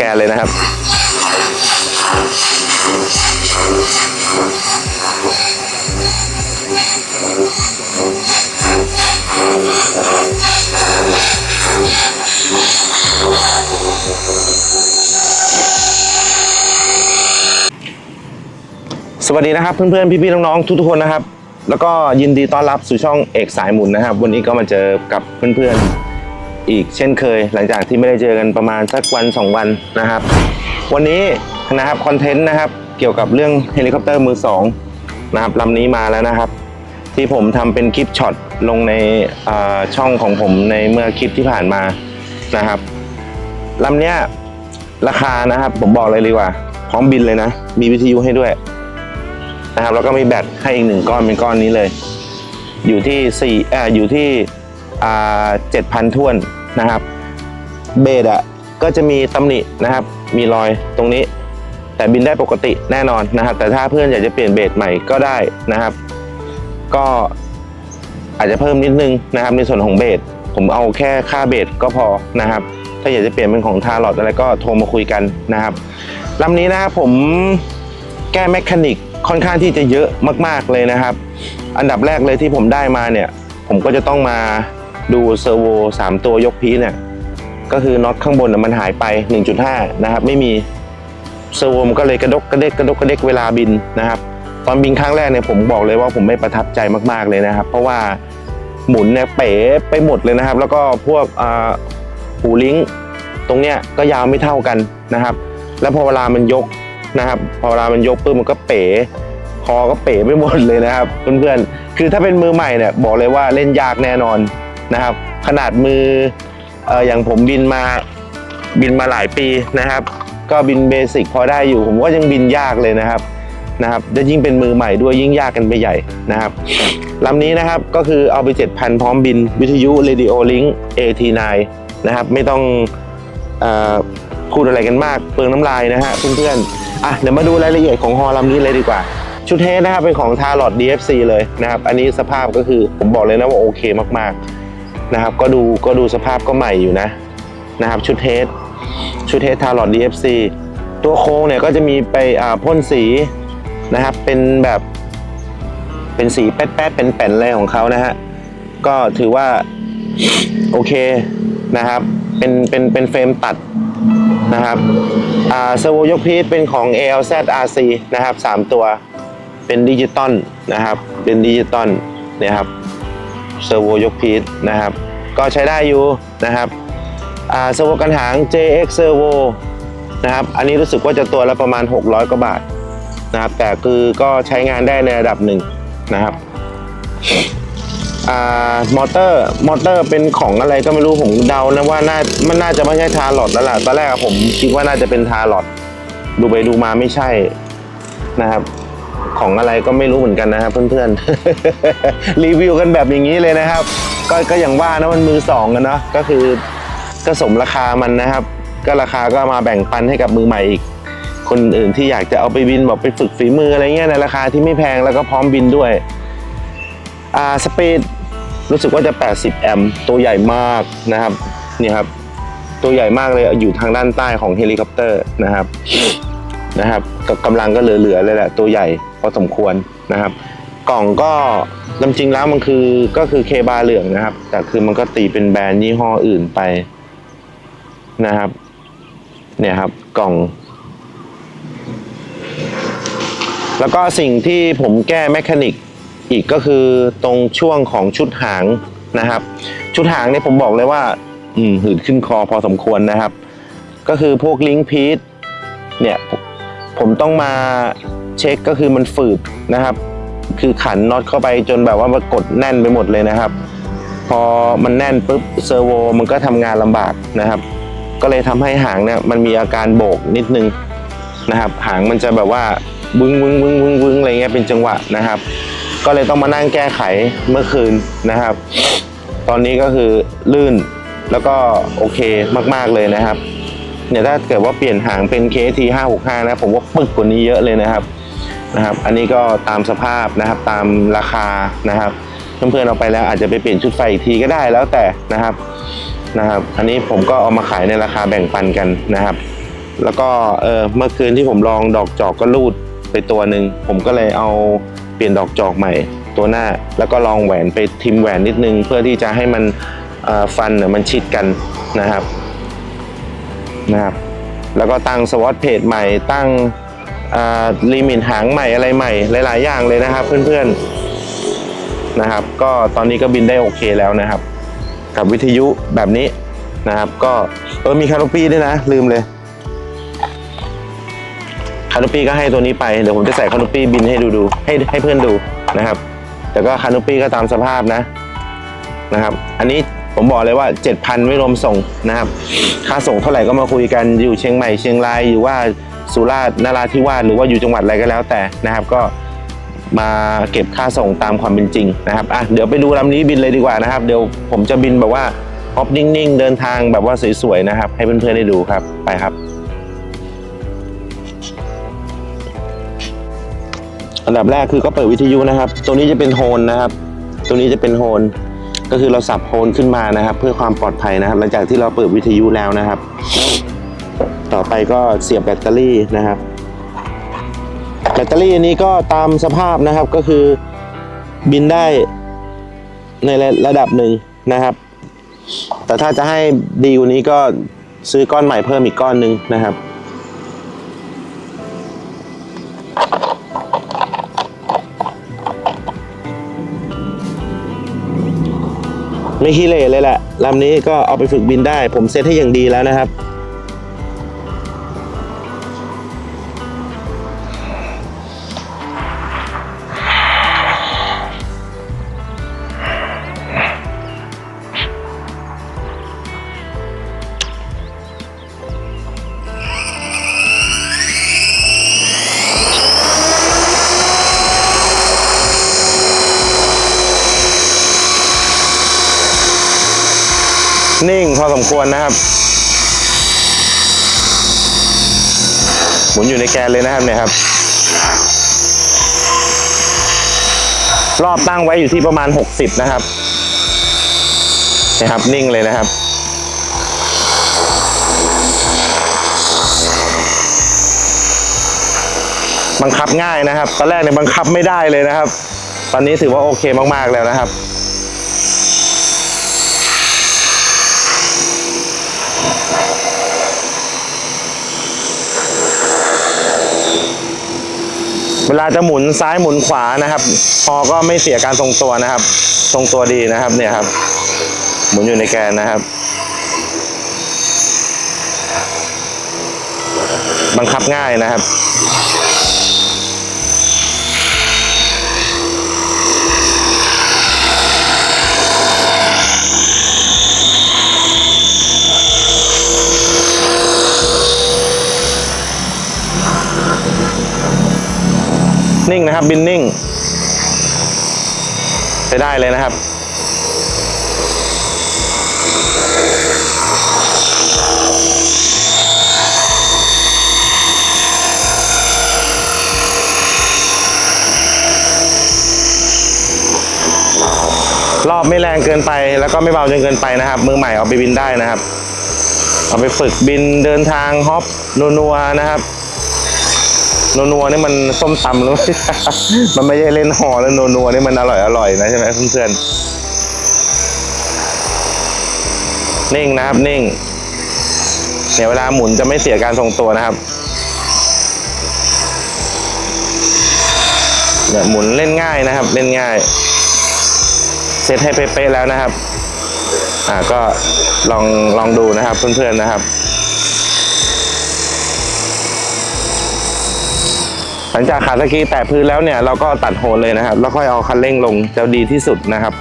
แกนเลยนะครับ สวัสดีนะครับ เพื่อนๆ พี่ๆ น้องๆ ทุกๆ คนนะครับ แล้วก็ยินดีต้อนรับสู่ช่องเอกสายหมุนนะครับ วันนี้ก็มาเจอกับเพื่อนๆ อีกเช่นเคย หลังจากที่ไม่ได้เจอกันประมาณสักวัน 2 วันนะครับ วันนี้นะครับคอนเทนต์นะครับเกี่ยวกับเรื่องเฮลิคอปเตอร์มือสองนะครับลำนี้มาแล้วนะครับ ที่ผมทำเป็นคลิปช็อตลงในช่องของผมในเมื่อคลิปที่ผ่านมานะครับลำเนี้ยราคานะครับผมบอกเลยดีกว่า พร้อมบินเลยนะ มีวิทยุให้ด้วยนะครับแล้วก็มีแบตให้อีกหนึ่งก้อนเป็นก้อนนี้เลย อยู่ที่สี่เอ่ออยู่ที่ เจ็ดพันท่วนนะครับเบสอะก็จะมีตำหนินะครับ มีรอยตรงนี้ แต่บินได้ปกติแน่นอนนะครับ แต่ถ้าเพื่อนอยากจะเปลี่ยนเบสใหม่ก็ได้นะครับ ก็อาจจะเพิ่มนิดนึงนะครับ ในส่วนของเบสผมเอาแค่ค่าเบสก็พอนะครับ ถ้าอยากจะเปลี่ยนเป็นของทาร์ลอดอะไรก็โทรมาคุยกันนะครับลำนี้นะครับผมแก้แมคานิกค่อนข้างที่จะเยอะมาก ๆเลยนะครับ อันดับแรกเลยที่ผมได้มาเนี่ย ผมก็จะต้องมา ดูเซอร์โว3 ตัวยกพีเนี่ยก็คือน็อตข้างบนมันหายไป 1.5 นะครับ ไม่มีเซอร์โวมันก็เลยกระดกกระเดกกระดกกระเดกเวลาบินนะครับ ตอนบินครั้งแรกเนี่ยผมบอกเลยว่าผมไม่ประทับใจมากๆเลยนะครับ เพราะว่าหมุนเนี่ยเป๋ไปหมดเลยนะครับ แล้วก็พวกหูลิงตรงเนี้ยก็ยาวไม่เท่ากันนะครับ แล้วพอเวลามันยกนะครับ พอเวลามันยกปุ๊บมันก็เป๋คอก็เป๋ไปหมดเลยนะครับเพื่อนๆคือถ้าเป็นมือใหม่เนี่ยบอกเลยว่าเล่นยากแน่นอน นะครับ ขนาดมืออย่างผมบินมาบินมาหลายปีนะครับ ก็บินเบสิกพอได้อยู่ ผมก็ยังบินยากเลยนะครับนะครับจะยิ่งเป็นมือใหม่ด้วยยิ่งยากกันไปใหญ่นะครับลำนี้นะครับก็คือเอาไป 7,000 พร้อมบินวิทยุ Radio Link AT9 นะครับ ไม่ต้องอพูดอะไรกันมากเปลืองน้ำลายนะฮะเพื่อนๆอะเดี๋ยวมาดูรายละเอียดของฮอลำนี้เลยดีกว่า ชุดเทสนะครับเป็นของทาร์ลอด DFC เลยนะครับ อันนี้สภาพก็คือผมบอกเลยนะว่าโอเคมากๆ นะครับ ก็ดูก็ดูสภาพก็ใหม่อยู่นะนะครับ ชุดเทสชุดเทสทาร์ลอด DFC ตัวโค้งเนี่ยก็จะมีไปอ่าพ่นสีนะครับ เป็นแบบเป็นสีแป๊ดๆเป็นแป่นอะไรของเขานะฮะก็ถือว่าโอเคนะครับ เป็นเป็นเป็นเฟรมตัดนะครับอ่าเซอร์โวยกพีทเป็นของ ALZ RC นะครับ 3 ตัวเป็นดิจิตอลนะครับ เป็นดิจิตอลเนี่ยครับ เซอร์โวยกพีทนะครับ ก็ใช้ได้อยู่นะครับอ่าเซอร์โวกันหาง JX Servo นะครับ อันนี้รู้สึกว่าจะตัวละประมาณ 600กว่าบาทนะครับ แต่คือก็ใช้งานได้ในระดับหนึ่งนะครับมอเตอร์มอเตอร์เป็นของอะไรก็ไม่รู้ผมเดานะว่าน่ามันน่าจะไม่ใช่ทาร์ลอดแล้วล่ะตอนแรกผมคิดว่าน่าจะเป็นทาร์ลอดดูไปดูมาไม่ใช่นะครับ ของอะไรก็ไม่รู้เหมือนกันนะครับเพื่อนๆ รีวิวกันแบบอย่างนี้เลยนะครับ ก็ก็อย่างว่านะมันมือสองกันเนาะก็คือก็สมราคามันนะครับ ก็ราคาก็มาแบ่งปันให้กับมือใหม่อีก คนอื่นที่อยากจะเอาไปบินบอกไปฝึกฝีมืออะไรเงี้ยในราคาที่ไม่แพงแล้วก็พร้อมบินด้วยอ่าสปีดรู้สึกว่าจะ 80 แอมป์ตัวใหญ่มากนะครับนี่ครับ ตัวใหญ่มากเลยอยู่ทางด้านใต้ของเฮลิคอปเตอร์นะครับ นะครับกำลังก็เหลือๆเลยแหละตัวใหญ่พอสมควรนะครับ กล่องก็จริงแล้วมันคือก็คือเคบาเหลืองนะครับ แต่คือมันก็ตีเป็นแบรนด์ยี่ห้ออื่นไปนะครับ เนี่ยครับกล่อง แล้วก็สิ่งที่ผมแก้แมคานิกอีกก็คือตรงช่วงของชุดหางนะครับ ชุดหางเนี่ยผมบอกเลยว่า อืมหืดขึ้นคอพอสมควรนะครับ ก็คือพวกลิงก์พีทเนี่ย ผมต้องมาเช็คก็คือมันฝืดนะครับ คือขันน็อตเข้าไปจนแบบว่ามันกดแน่นไปหมดเลยนะครับ พอมันแน่นปุ๊บเซอร์โวมันก็ทำงานลำบากนะครับ ก็เลยทำให้หางเนี่ยมันมีอาการโบกนิดนึงนะครับ หางมันจะแบบว่าบึ้งบึ้งบึ้งบึ้งบึ้งอะไรเงี้ยเป็นจังหวะนะครับ ก็เลยต้องมานั่งแก้ไขเมื่อคืนนะครับ ตอนนี้ก็คือลื่นแล้วก็โอเคมาก ๆเลยนะครับ เนี่ยถ้าเกิดว่าเปลี่ยนหางเป็น KT 565นะผมว่าปึกกว่านี้เยอะเลยนะครับนะครับ อันนี้ก็ตามสภาพนะครับตามราคานะครับเพื่อนๆเอาไปแล้วอาจจะไปเปลี่ยนชุดไฟอีกทีก็ได้แล้วแต่นะครับนะครับ อันนี้ผมก็เอามาขายในราคาแบ่งปันกันนะครับ แล้วก็เออเมื่อคืนที่ผมลองดอกจอกก็รูดไปตัวหนึ่งผมก็เลยเอาเปลี่ยนดอกจอกใหม่ตัวหน้า แล้วก็ลองแหวนไปทิมแหวนนิดนึง เพื่อที่จะให้มันฟันเนี่ยมันชิดกันนะครับ นะครับ แล้วก็ตั้งสวอตเพจใหม่ ตั้งลิมิตหางใหม่อะไรใหม่ หลาย ๆ อย่างเลยนะครับเพื่อนๆนะครับ ก็ตอนนี้ก็บินได้โอเคแล้วนะครับ กับวิทยุแบบนี้นะครับ ก็เออมีคาร์โนปีด้วยนะ ลืมเลยคาร์โนปีก็ให้ตัวนี้ไป เดี๋ยวผมจะใส่คาร์โนปีบินให้ดูดูให้ให้เพื่อนดูนะครับ แต่ก็คาร์โนปีก็ตามสภาพนะนะครับ อันนี้ ผมบอกเลยว่า 7,000 ไม่รวมส่งนะครับ ค่าส่งเท่าไหร่ก็มาคุยกันอยู่เชียงใหม่เชียงรายอยู่ว่าสุราษฎร์นราธิวาสหรือว่าอยู่จังหวัดอะไรก็แล้วแต่นะครับ ก็มาเก็บค่าส่งตามความเป็นจริงนะครับอะเดี๋ยวไปดูลำนี้บินเลยดีกว่านะครับ เดี๋ยวผมจะบินแบบว่าฮอปนิ่งๆ เดินทางแบบว่าสวยๆนะครับ ให้เพื่อนๆได้ดูครับไปครับอันดับแรกคือก็เปิดวิทยุนะครับ ตัวนี้จะเป็นโฮนนะครับ ตัวนี้จะเป็นโฮน ก็คือเราสับโฮนขึ้นมานะครับ เพื่อความปลอดภัยนะครับ หลังจากที่เราเปิดวิทยุแล้วนะครับ ต่อไปก็เสียบแบตเตอรี่นะครับ แบตเตอรี่อันนี้ก็ตามสภาพนะครับก็คือบินได้ในระดับหนึ่งนะครับ แต่ถ้าจะให้ดีกว่านี้ก็ซื้อก้อนใหม่เพิ่มอีกก้อนหนึ่งนะครับ ไม่ขี้เหร่เลยแหละลำนี้ก็เอาไปฝึกบินได้ ผมเซตให้อย่างดีแล้วนะครับ ควรนะครับ หมุนอยู่ในแกนเลยนะครับเนี่ยครับ รอบตั้งไว้อยู่ที่ประมาณ 60 นะครับนะครับนิ่งเลยนะครับบังคับง่ายนะครับ ตอนแรกเนี่ยบังคับไม่ได้เลยนะครับ ตอนนี้ถือว่าโอเคมากๆแล้วนะครับ เวลาจะหมุนซ้ายหมุนขวานะครับพอก็ไม่เสียการทรงตัวนะครับ ทรงตัวดีนะครับเนี่ยครับ หมุนอยู่ในแกนนะครับ บังคับง่ายนะครับ นิ่งนะครับ บินนิ่งใช้ได้เลยนะครับรอบไม่แรงเกินไปแล้วก็ไม่เบาจนเกินไปนะครับ มือใหม่เอาไปบินได้นะครับ เอาไปฝึกบินเดินทางฮอปนัวๆนะครับ นัวๆนี่มันส้มตำหรือมันไม่ใช่เล่นห่อแล้วนัวๆนี่มันอร่อยอร่อยนะใช่ไหมเพื่อนๆนิ่งนะครับนิ่งเนี่ยเวลาหมุนจะไม่เสียการทรงตัวนะครับเนี่ยหมุนเล่นง่ายนะครับ เล่นง่าย เซตให้เป๊ะๆแล้วนะครับ อ่าก็ลองลองดูนะครับเพื่อนๆนะครับ หลังจากขาตะกี้แตะพื้นแล้วเนี่ยเราก็ตัดโหนเลยนะครับ แล้วค่อยเอาคันเร่งลงจะดีที่สุดนะครับ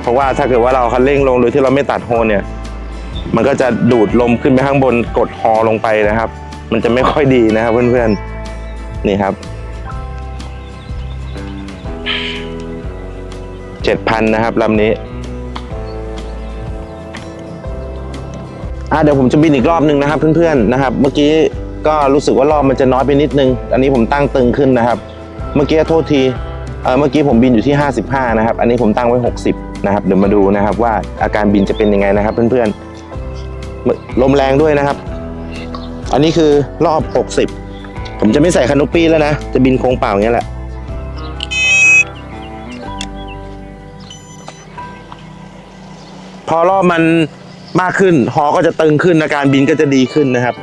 เพราะว่าถ้าเกิดว่าเราเอาคันเร่งลงโดยที่เราไม่ตัดโหนเนี่ย มันก็จะดูดลมขึ้นไปข้างบนกดฮอลงไปนะครับ มันจะไม่ค่อยดีนะครับเพื่อนๆนี่ครับเจ็ดพันนะครับลำนี้อะเดี๋ยวผมจะบินอีกรอบหนึ่งนะครับเพื่อนๆนะครับ เมื่อกี้ ก็รู้สึกว่ารอบมันจะน้อยไปนิดนึง อันนี้ผมตั้งตึงขึ้นนะครับ เมื่อกี้โทษทีเมื่อกี้ผมบินอยู่ที่ 55 นะครับ อันนี้ผมตั้งไว้ 60 นะครับ เดี๋ยวมาดูนะครับว่าอาการบินจะเป็นยังไงนะครับเพื่อนๆ ลมแรงด้วยนะครับ อันนี้คือรอบ 60 ผมจะไม่ใส่คานุปี้แล้วนะ จะบินโค้งเปล่าอย่างเงี้ยแหละพอรอบมันมากขึ้น หอก็จะตึงขึ้นอาการบินก็จะดีขึ้นนะครับ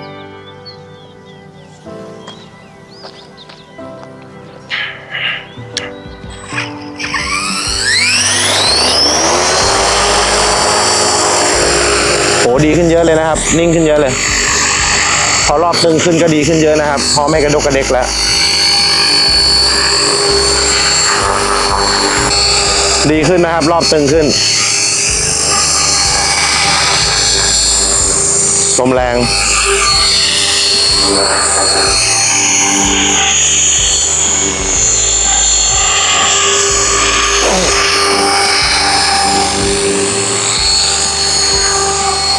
ขึ้นเยอะเลยนะครับ นิ่งขึ้นเยอะเลย พอรอบตึงขึ้นก็ดีขึ้นเยอะนะครับ พอไม่กระดกกระเด็กแล้ว ดีขึ้นนะครับ รอบตึงขึ้นลมแรง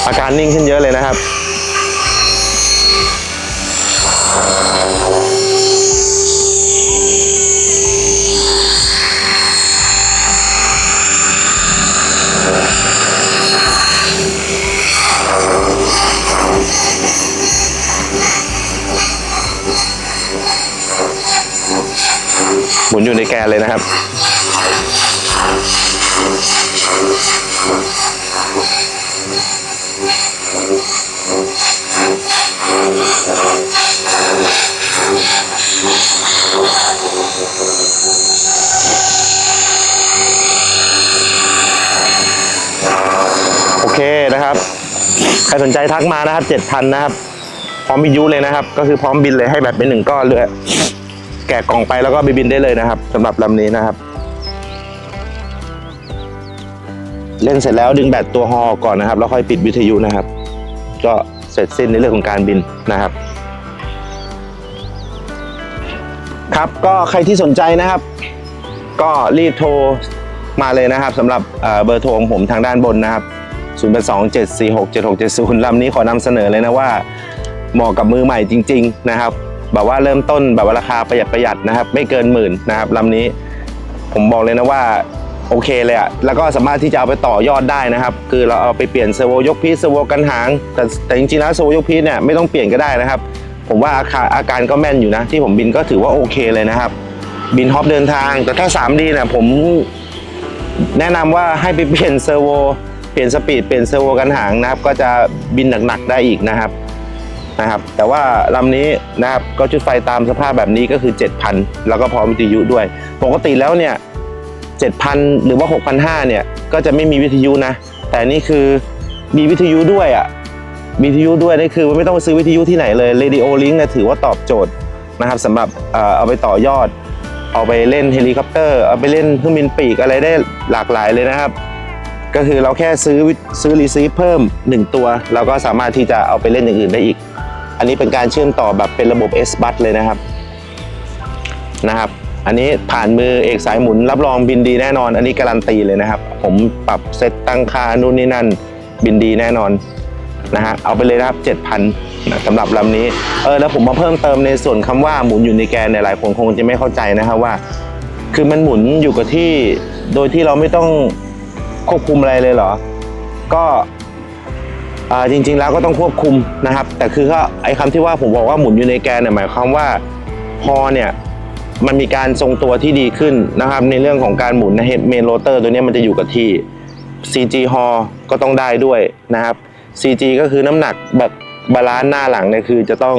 อาการนิ่งขึ้นเยอะเลยนะครับ หมุนอยู่ในแกนเลยนะครับ เคนะครับ ใครสนใจทักมานะครับเจ็ดพันนะครับ พร้อมบินยูเลยนะครับ ก็คือพร้อมบินเลยให้แบบเป็นหนึ่งก้อนเลยแกะกล่องไปแล้วก็ไปบินได้เลยนะครับสำหรับลำนี้นะครับ เล่นเสร็จแล้วดึงแบตตัวฮอก่อนนะครับ แล้วค่อยปิดวิทยุนะครับ ก็เสร็จสิ้นในเรื่องของการบินนะครับ ครับก็ใครที่สนใจนะครับ ก็รีบโทรมาเลยนะครับสำหรับเอ่อเบอร์โทรของผมทางด้านบนนะครับ 0 8 2 7 4 6 7 6 7 0ลำนี้ขอนำเสนอเลยนะว่า เหมาะกับมือใหม่จริง ๆ นะครับ แบบว่าเริ่มต้นแบบว่าราคาประหยัดประหยัดนะครับ ไม่เกินหมื่นนะครับลำนี้ผมบอกเลยนะว่าโอเคเลยอะแล้วก็สามารถที่จะเอาไปต่อยอดได้นะครับ คือเราเอาไปเปลี่ยนเซอร์โวยกพีซเซอร์โวกันหาง แต่แต่จริงๆแล้วเซอร์โวยกพีซเนี่ยไม่ต้องเปลี่ยนก็ได้นะครับ ผมว่าอาการอาการก็แม่นอยู่นะ ที่ผมบินก็ถือว่าโอเคเลยนะครับ บินฮอปเดินทาง แต่ถ้า 3D เนี่ยผมแนะนำว่าให้ไปเปลี่ยนเซอร์โว เปลี่ยนสปีดเปลี่ยนเซอร์โวกันหางนะครับ ก็จะบินหนักๆได้อีกนะครับนะครับ แต่ว่าลำนี้นะครับก็จุดไฟตามสภาพแบบนี้ก็คือ 7,000 แล้วก็พร้อมวิทยุด้วย ปกติแล้วเนี่ย7,000 หรือว่า 6,500เนี่ยก็จะไม่มีวิทยุนะ แต่นี่คือมีวิทยุด้วยอะ่ะวิทยุด้วยนี่คือไม่ต้องไปซื้อวิทยุที่ไหนเลย Radio Link เนี่ยถือว่าตอบโจทย์นะครับสำหรับเอ่อเอาไปต่อยอด เอาไปเล่นเฮลิคอปเตอร์ เอาไปเล่นเครื่องบินปีกอะไรได้หลากหลายเลยนะครับ ก็คือเราแค่ซื้อซื้อรีซีฟเพิ่ม 1 ตัว เราก็สามารถที่จะเอาไปเล่นอย่างอื่นได้อีก อันนี้เป็นการเชื่อมต่อแบบเป็นระบบ S b u s เลยนะครับนะครับ อันนี้ผ่านมือเอกสายหมุนรับรองบินดีแน่นอน อันนี้การันตีเลยนะครับ ผมปรับเซตตั้งค่านู่นนี่นั่นบินดีแน่นอนนะฮะเอาไปเลยนะครับ 7,000นะสำหรับลำนี้เออแล้วผมมาเพิ่มเติมในส่วนคำว่าหมุนอยู่ในแกนในยหลายคนคงจะไม่เข้าใจนะครับว่า คือมันหมุนอยู่กับที่โดยที่เราไม่ต้อง ควบคุมอะไรเลยเหรอ ก็จริง ๆ แล้วก็ต้องควบคุมนะครับ แต่คือก็ไอ้คำที่ว่าผมบอกว่าหมุนอยู่ในแกนเนี่ยหมายความว่าพอเนี่ยมันมีการทรงตัวที่ดีขึ้นนะครับ ในเรื่องของการหมุนนเมนโรเตอร์ตัวนี้มันจะอยู่กับที่ CG ฮอก็ต้องได้ด้วยนะครับ CG ก็คือน้ำหนักแบบบาลานซ์หน้าหลังเนี่ยคือจะต้อง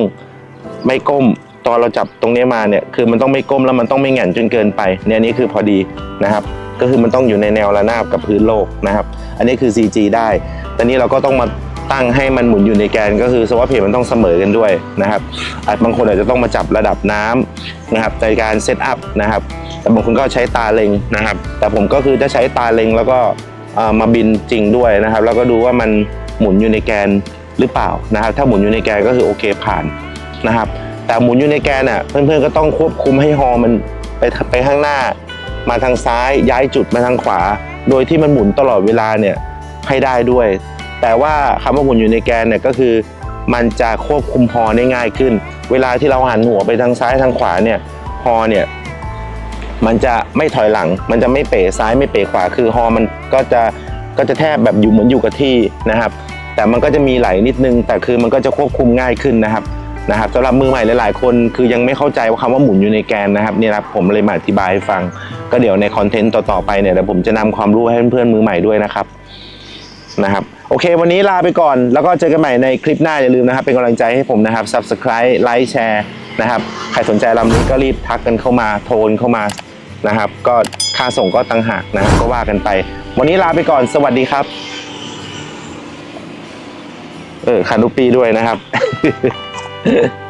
ไม่ก้มตอนเราจับตรงนี้มาเนี่ยคือมันต้องไม่ก้มแล้วมันต้องไม่แหง่นจนเกินไปเนี่ยนนี้คือพอดีนะครับ ก็คือมันต้องอยู่ในแนวระนาบกับพื้นโลกนะครับ อันนี้คือ CG ได้แต่นี้เราก็ต้องมาตั้งให้มันหมุนอยู่ในแกนก็คือสวอปเพจมันต้องเสมอกันด้วยนะครับอาจบางคนอาจจะต้องมาจับระดับน้ำนะครับในการเซตอัพนะครับ แต่บางคนก็ใช้ตาเล็งนะครับ แต่ผมก็คือจะใช้ตาเล็งแล้วก็มาบินจริงด้วยนะครับ แล้วก็ดูว่ามันหมุนอยู่ในแกนหรือเปล่านะครับ ถ้าหมุนอยู่ในแกนก็คือโอเคผ่านนะครับ แต่หมุนอยู่ในแกนอะเพื่อนๆก็ต้องควบคุมให้ฮอมันไปไปข้างหน้า มาทางซ้ายย้ายจุดมาทางขวา โดยที่มันหมุนตลอดเวลาเนี่ยให้ได้ด้วย แต่ว่าคำว่าหมุนอยู่ในแกนเนี่ยก็คือ มันจะควบคุมฮอได้ง่ายขึ้น เวลาที่เราหันหัวไปทางซ้ายทางขวาเนี่ยฮอเนี่ยมันจะไม่ถอยหลัง มันจะไม่เป๋ซ้ายไม่เป๋ขวา คือฮอมันก็จะก็จะแทบแบบอยู่เหมือนอยู่กับที่นะครับ แต่มันก็จะมีไหลนิดนึง แต่คือมันก็จะควบคุมง่ายขึ้นนะครับ นะครับสำหรับมือใหม่หลายๆ คนคือยังไม่เข้าใจว่าคำว่าหมุนอยู่ในแกนนะครับเนี่ยครับผมเลยมาอธิบายให้ฟัง ก็เดี๋ยวในคอนเทนต์ต่อๆไปเนี่ยเดี๋ยวผมจะนำความรู้ให้เพื่อนๆมือใหม่ด้วยนะครับนะครับโอเค วันนี้ลาไปก่อน แล้วก็เจอกันใหม่ในคลิปหน้าอย่าลืมนะครับ เป็นกำลังใจให้ผมนะครับ subscribe ไลค์แชร์นะครับ ใครสนใจลำนี้ก็รีบทักกันเข้ามาโทรเข้ามานะครับ ก็ค่าส่งก็ตังหากนะครับก็ว่ากันไป วันนี้ลาไปก่อนสวัสดีครับ เออคานุปีด้วยนะครับ Yeah.